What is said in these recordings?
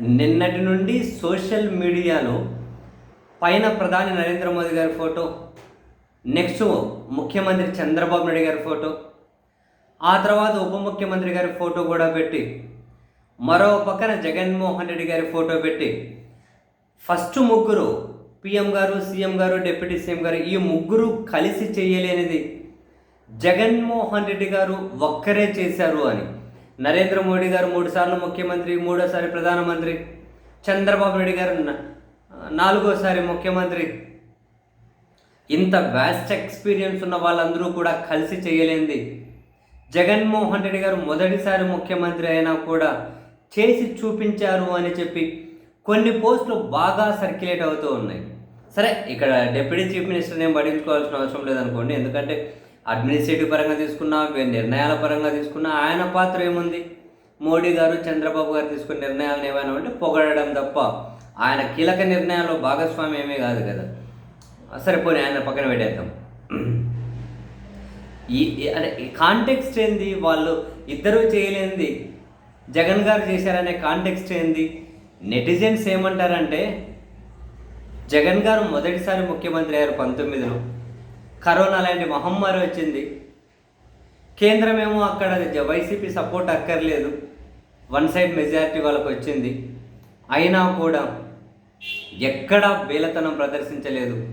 నిన్నటి నుండి సోషల్ మీడియాలో పైన ప్రధాని నరేంద్ర మోదీ గారి ఫోటో నెక్స్ట్ ముఖ్యమంత్రి చంద్రబాబు నాయుడు గారి ఫోటో ఆ తర్వాత ఉప ముఖ్యమంత్రి గారి ఫోటో కూడా పెట్టి మరో పక్కన జగన్మోహన్ రెడ్డి గారి ఫోటో పెట్టి ఫస్ట్ ముగ్గురు పిఎం గారు సీఎం గారు డిప్యూటీ సీఎం గారు ఈ ముగ్గురు కలిసి చేయలేనిది జగన్మోహన్ రెడ్డి గారు ఒక్కరే చేశారు అని. నరేంద్ర మోడీ గారు మూడుసార్లు ముఖ్యమంత్రి మూడోసారి ప్రధానమంత్రి చంద్రబాబు నాయుడు గారు నాలుగోసారి ముఖ్యమంత్రి. ఇంత వ్యాస్ట్ ఎక్స్పీరియన్స్ ఉన్న వాళ్ళందరూ కూడా కలిసి చేయలేంది. జగన్మోహన్ రెడ్డి గారు మొదటిసారి ముఖ్యమంత్రి అయినా కూడా చేసి చూపించారు అని చెప్పి కొన్ని పోస్టులు బాగా సర్క్యులేట్ అవుతూ ఉన్నాయి. సరే ఇక్కడ డిప్యూటీ చీఫ్ మినిస్టర్ నేను పట్టించుకోవాల్సిన అవసరం లేదనుకోండి. ఎందుకంటే అడ్మినిస్ట్రేటివ్ పరంగా తీసుకున్నా నిర్ణయాల పరంగా తీసుకున్నా ఆయన పాత్ర ఏముంది? మోడీ గారు చంద్రబాబు గారు తీసుకున్న నిర్ణయాలను ఏమైనా ఉంటే పొగడడం తప్ప ఆయన కీలక నిర్ణయాల్లో భాగస్వామి ఏమీ కాదు కదా. సరే పోనీ ఆయన పక్కన పెట్టేద్దాం. ఈ ఈ- అంటే కాంటెక్స్ట్ ఏంది? వాళ్ళు ఇద్దరూ చేయలేంది. జగన్ గారు చేశారనే కాంటెక్స్ట్ ఏంది? నెటిజన్స్ ఏమంటారంటే జగన్ గారు మొదటిసారి ముఖ్యమంత్రి అయ్యారు పంతొమ్మిదిలో. కరోనా లాంటి మహమ్మారి వచ్చింది. కేంద్రమేమో అక్కడ జ- వైసీపీ సపోర్ట్ అక్కర్లేదు. వన్ సైడ్ మెజారిటీ వాళ్ళకు వచ్చింది. అయినా కూడా ఎక్కడా బేలతనం ప్రదర్శించలేదు.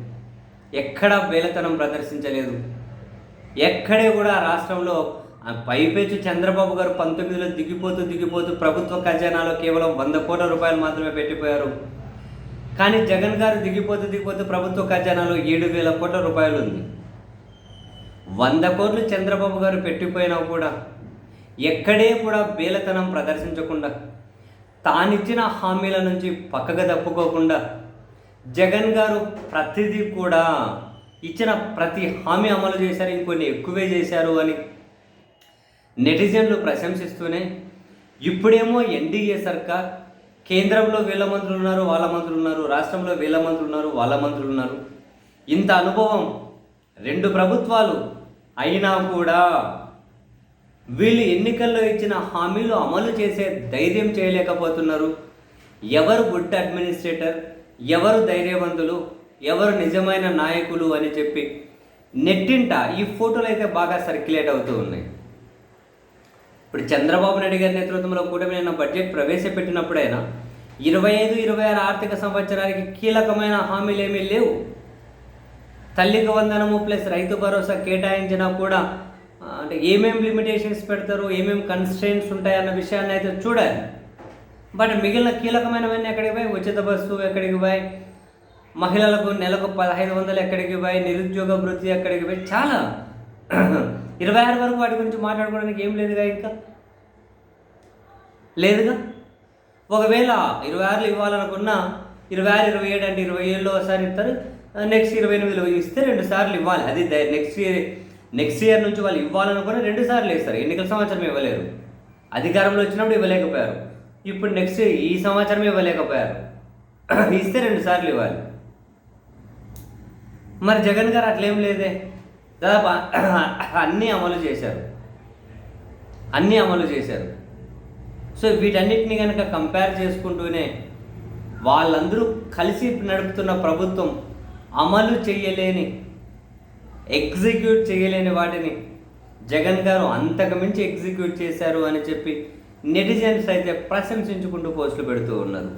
ఎక్కడా బేలతనం ప్రదర్శించలేదు. ఎక్కడే కూడా రాష్ట్రంలో ఆ చంద్రబాబు గారు పంతొమ్మిదిలో దిగిపోతూ దిగిపోతూ ప్రభుత్వ ఖజానాలో కేవలం వంద కోట్ల రూపాయలు మాత్రమే పెట్టిపోయారు. కానీ జగన్ గారు దిగిపోతూ దిగిపోతూ ప్రభుత్వ ఖజానాలో ఏడు వేల కోట్ల రూపాయలు ఉంది. వంద కోట్లు చంద్రబాబు గారు పెట్టిపోయినా కూడా ఎక్కడే కూడా బేలతనం ప్రదర్శించకుండా తానిచ్చిన హామీల నుంచి పక్కగా తప్పుకోకుండా జగన్ గారు ప్రతిదీ కూడా ఇచ్చిన ప్రతి హామీ అమలు చేశారు ఇంకొన్ని ఎక్కువే చేశారు అని నెటిజన్లు ప్రశంసిస్తూనే ఇప్పుడేమో ఎన్డీఏ సర్కార్ కేంద్రంలో వీళ్ళ మంత్రులు ఉన్నారు వాళ్ళ మంత్రులు ఉన్నారు రాష్ట్రంలో వీళ్ళ మంత్రులు ఉన్నారు వాళ్ళ మంత్రులు ఉన్నారు. ఇంత అనుభవం రెండు ప్రభుత్వాలు అయినా కూడా వీళ్ళు ఎన్నికల్లో ఇచ్చిన హామీలు అమలు చేసే ధైర్యం చేయలేకపోతున్నారు. ఎవరు గుడ్ అడ్మినిస్ట్రేటర్ ఎవరు ధైర్యవంతులు ఎవరు నిజమైన నాయకులు అని చెప్పి నెట్టింట ఈ ఫోటోలు అయితే బాగా సర్క్యులేట్ అవుతూ ఉన్నాయి. ఇప్పుడు చంద్రబాబు నాయుడు గారి నేతృత్వంలో కూటమి నేను బడ్జెట్ ప్రవేశపెట్టినప్పుడైనా ఇరవై ఐదు ఇరవై ఆరు ఆర్థిక సంవత్సరానికి కీలకమైన హామీలు ఏమీ లేవు. తల్లికి వందనము ప్లస్ రైతు భరోసా కేటాయించినా కూడా అంటే ఏమేమి లిమిటేషన్స్ పెడతారు ఏమేమి కన్స్ట్రెయింట్స్ ఉంటాయన్న విషయాన్ని అయితే చూడాలి. బట్ మిగిలిన కీలకమైనవన్నీ ఎక్కడికి పోయి? ఉచిత బస్సు ఎక్కడికి పోయి? మహిళలకు నెలకు పదహైదు వందలు ఎక్కడికి పోయి? నిరుద్యోగ వృత్తి ఎక్కడికి పోయి? చాలా ఇరవై ఆరు వరకు వాటి గురించి మాట్లాడుకోవడానికి ఏం లేదుగా ఇంకా? లేదుగా? ఒకవేళ ఇరవై ఆరులో ఇవ్వాలనుకున్నా ఇరవై ఆరు ఇరవై ఏడు అంటే ఇరవై ఏడులో ఒకసారి ఇస్తారు. నెక్స్ట్ ఇరవై ఎనిమిదిలో ఇస్తే రెండు సార్లు ఇవ్వాలి. అది నెక్స్ట్ ఇయర్ నెక్స్ట్ ఇయర్ నుంచి వాళ్ళు ఇవ్వాలనుకున్న రెండు సార్లు ఇస్తారు. ఎన్నికల సంవత్సరం ఇవ్వలేరు. అధికారంలో వచ్చినప్పుడు ఇవ్వలేకపోయారు. ఇప్పుడు నెక్స్ట్ ఈ సంవత్సరం ఇవ్వలేకపోయారు. ఇస్తే రెండు సార్లు ఇవ్వాలి. మరి జగన్ గారు అట్లేం లేదే? దాదాపు అన్నీ అమలు చేశారు. అన్నీ అమలు చేశారు. సో వీటన్నిటిని కనుక కంపేర్ చేసుకుంటూనే వాళ్ళందరూ కలిసి నడుపుతున్న ప్రభుత్వం అమలు చేయలేని ఎగ్జిక్యూట్ చేయలేని వాటిని జగన్ గారు అంతకు మించి ఎగ్జిక్యూట్ చేశారు అని చెప్పి నెటిజన్స్ అయితే ప్రశంసించుకుంటూ పోస్టులు పెడుతూ ఉన్నారు.